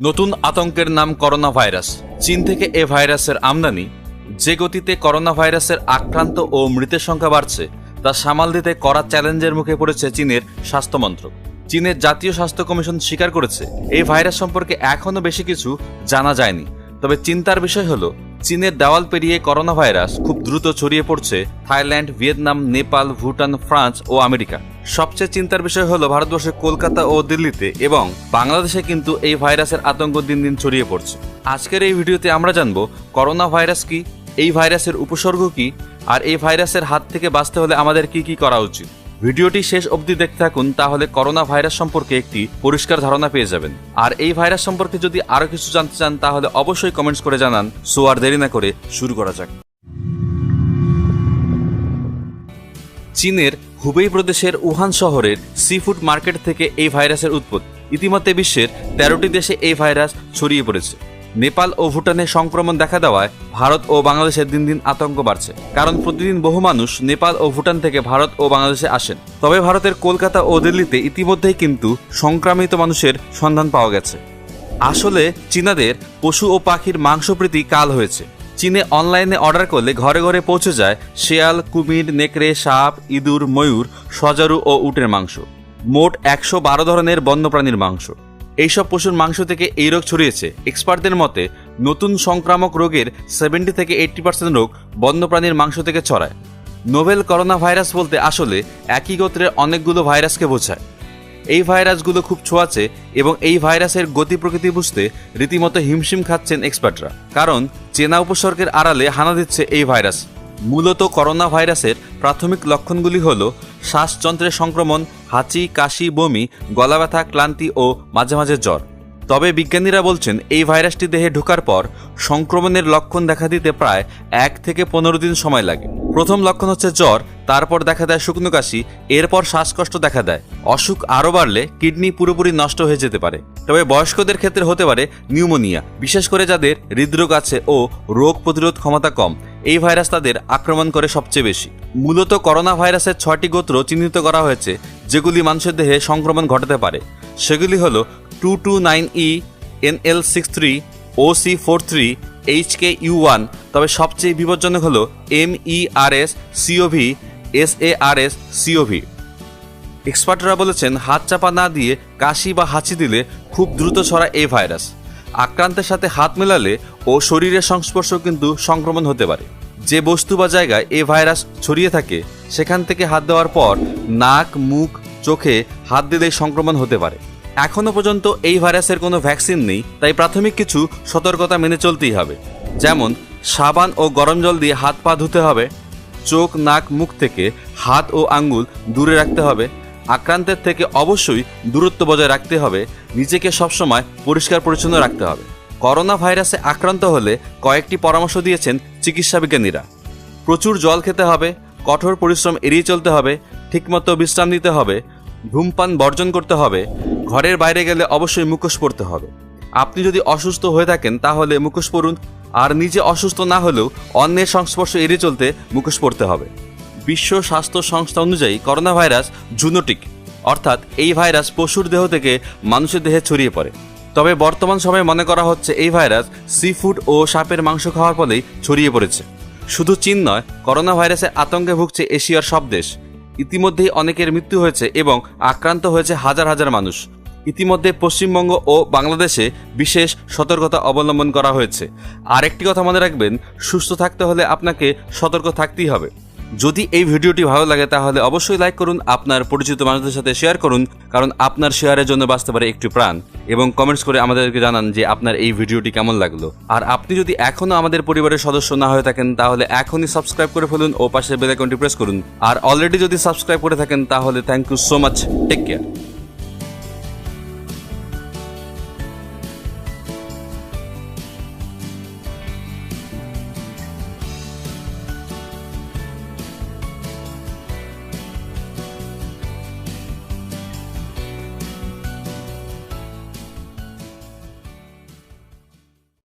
নতুন আতঙ্কের নাম করোনা ভাইরাস চীন থেকে এ ভাইরাসের আমদানি, যে গতিতে করোনা ভাইরাসের আক্রান্ত ও মৃতের সংখ্যা বাড়ছে, তা সামাল দিতে কড়া চ্যালেঞ্জের মুখে পড়েছে চীনের স্বাস্থ্যমন্ত্রক চীনের জাতীয় স্বাস্থ্য কমিশন স্বীকার করেছে এই ভাইরাস সম্পর্কে এখনও বেশি কিছু জানা যায়নি। তবে চিন্তার বিষয় হলো, চীনের দেওয়াল পেরিয়ে করোনা ভাইরাস খুব দ্রুত ছড়িয়ে পড়ছে Thailand, Vietnam, Nepal, Bhutan, France ও আমেরিকা। সবচেয়ে চিন্তার বিষয় হলো ভারতবর্ষের কলকাতা ও দিল্লিতে এবং বাংলাদেশে কিন্তু এই ভাইরাসের আতঙ্ক দিন দিন ছড়িয়ে পড়ছে। আজকের এই ভিডিওতে আমরা জানব করোনা ভাইরাস কি, এই ভাইরাসের উপসর্গ কি, আর এই ভাইরাসের হাত থেকে বাঁচতে হলে আমাদের কি কি করা উচিত। ভিডিওটি শেষ অবধি দেখতে থাকুন, তাহলে করোনা ভাইরাস সম্পর্কে একটি পরিষ্কার ধারণা পেয়ে যাবেন। আর এই ভাইরাস সম্পর্কে যদি আরও কিছু জানতে চান, তাহলে অবশ্যই কমেন্টস করে জানান। সো আর দেরি না করে শুরু করা যাক। চীনের হুবেই প্রদেশের উহান শহরের সি ফুড মার্কেট থেকে এই ভাইরাসের উৎপত্তি। ইতিমধ্যে বিশ্বের তেরোটি দেশে এই ভাইরাস ছড়িয়ে পড়েছে। নেপাল ও ভুটানে সংক্রমণ দেখা দেওয়ায় ভারত ও বাংলাদেশে দিন দিন আতঙ্ক বাড়ছে। কারণ প্রতিদিন বহু মানুষ নেপাল ও ভুটান থেকে ভারত ও বাংলাদেশে আসেন। তবে ভারতের কলকাতা ও দিল্লিতে ইতিমধ্যেই কিন্তু সংক্রামিত মানুষের সন্ধান পাওয়া গেছে। আসলে চীনাদের পশু ও পাখির মাংসপ্রীতি কাল হয়েছে। চীনে অনলাইনে অর্ডার করলে ঘরে ঘরে পৌঁছে যায় শেয়াল, কুমির, নেকড়ে, সাপ, ইঁদুর, ময়ূর, সজারু ও উটের মাংস। মোট একশো বারো ধরনের বন্যপ্রাণীর মাংস। এইসব পশুর মাংস থেকে এই রোগ ছড়িয়েছে। এক্সপার্টদের মতে, নতুন সংক্রামক রোগের সেভেন্টি থেকে এইট্টি পার্সেন্ট রোগ বন্যপ্রাণীর মাংস থেকে ছড়ায়। নোভেল করোনা ভাইরাস বলতে আসলে একই গোত্রের অনেকগুলো ভাইরাসকে বোঝায়। এই ভাইরাসগুলো খুব ছোঁয়াচে এবং এই ভাইরাসের গতি প্রকৃতি বুঝতে রীতিমতো হিমশিম খাচ্ছেন এক্সপার্টরা। কারণ, চেনা উপসর্গের আড়ালে হানা দিচ্ছে এই ভাইরাস। মূলত করোনা ভাইরাসের প্রাথমিক লক্ষণগুলি হল শ্বাসযন্ত্রের সংক্রমণ, হাঁচি, কাশি, বমি গলা ব্যথা ক্লান্তি ও মাঝে মাঝে জ্বর। তবে বিজ্ঞানীরা বলছেন, এই ভাইরাসটি দেহে ঢোকার পর সংক্রমণের লক্ষণ দেখা দিতে প্রায় এক থেকে পনেরো দিন সময় লাগে। প্রথম লক্ষণ হচ্ছে জ্বর, তারপর দেখা দেয় শুকনো কাশি, এরপর শ্বাসকষ্ট দেখা দেয়। অসুখ আরও বাড়লে কিডনি পুরোপুরি নষ্ট হয়ে যেতে পারে। তবে বয়স্কদের ক্ষেত্রে হতে পারে নিউমোনিয়া, বিশেষ করে যাদের হৃদরোগ আছে ও রোগ প্রতিরোধ ক্ষমতা কম। এই ভাইরাস তাদের আক্রমণ করে সবচেয়ে বেশি। মূলত করোনা ভাইরাসের ছয়টি গোত্র চিহ্নিত করা হয়েছে, যেগুলি মানুষের দেহে সংক্রমণ ঘটাতে পারে। সেগুলি হল two two nine E, N L six three, O C four three, H K U one, তবে সবচেয়ে বিপজ্জনক হল M E R S CoV S A R S CoV এক্সপার্টরা বলেছেন, হাত চাপা না দিয়ে কাশি বা হাঁচি দিলে খুব দ্রুত ছড়ায় এই ভাইরাস। আক্রান্তের সাথে হাত মেলালে ও শরীরের সংস্পর্শ কিন্তু সংক্রমণ হতে পারে। যে বস্তু বা জায়গায় এই ভাইরাস ছড়িয়ে থাকে, সেখান থেকে হাত দেওয়ার পর নাক, মুখ, চোখে হাত দিলেই সংক্রমণ হতে পারে। এখনও পর্যন্ত এই ভাইরাসের কোনো ভ্যাকসিন নেই, তাই প্রাথমিক কিছু সতর্কতা মেনে চলতেই হবে। যেমন, সাবান ও গরম জল দিয়ে হাত পা ধুতে হবে, চোখ, নাক, মুখ থেকে হাত ও আঙ্গুল দূরে রাখতে হবে আক্রান্তের থেকে অবশ্যই দূরত্ব বজায় রাখতে হবে, নিজেকে সবসময় পরিষ্কার পরিচ্ছন্ন রাখতে হবে। করোনা ভাইরাসে আক্রান্ত হলে কয়েকটি পরামর্শ দিয়েছেন চিকিৎসা বিজ্ঞানীরা। প্রচুর জল খেতে হবে, কঠোর পরিশ্রম এড়িয়ে চলতে হবে, ঠিকমতো বিশ্রাম নিতে হবে, ধূমপান বর্জন করতে হবে, ঘরের বাইরে গেলে অবশ্যই মুখোশ পরতে হবে। আপনি যদি অসুস্থ হয়ে থাকেন তাহলে মুখোশ পরুন, আর নিজে অসুস্থ না হলেও অন্যের সংস্পর্শ এড়িয়ে চলতে মুখোশ পরতে হবে। বিশ্ব স্বাস্থ্য সংস্থা অনুযায়ী করোনা ভাইরাস জুনোটিক, অর্থাৎ এই ভাইরাস পশুর দেহ থেকে মানুষের দেহে ছড়িয়ে পড়ে। তবে বর্তমান সময়ে মনে করা হচ্ছে এই ভাইরাস সি ফুড ও সাপের মাংস খাওয়ার ফলেই ছড়িয়ে পড়েছে। শুধু চীন নয় করোনা ভাইরাসের আতঙ্কে ভুগছে এশিয়ার সব দেশ। ইতিমধ্যেই অনেকের মৃত্যু হয়েছে এবং আক্রান্ত হয়েছে হাজার হাজার মানুষ। ইতিমধ্যে পশ্চিমবঙ্গ ও বাংলাদেশে বিশেষ সতর্কতা অবলম্বন করা হয়েছে। আরেকটি কথা মনে রাখবেন, সুস্থ থাকতে হলে আপনাকে সতর্ক থাকতেই হবে। যদি এই ভিডিওটি ভালো লাগে, তাহলে অবশ্যই লাইক করুন, আপনার পরিচিত মানুষদের সাথে শেয়ার করুন, কারণ আপনার শেয়ারের জন্য বাঁচতে পারে একটি প্রাণ। এবং কমেন্টস করে আমাদেরকে জানান যে আপনার এই ভিডিওটি কেমন লাগল। আর আপনি যদি এখনও আমাদের পরিবারের সদস্য না হয়ে থাকেন, তাহলে এখনই সাবস্ক্রাইব করে ফেলুন ও পাশে বেলাইকনটি প্রেস করুন। আর অলরেডি যদি সাবস্ক্রাইব করে থাকেন, তাহলে thank you so much take care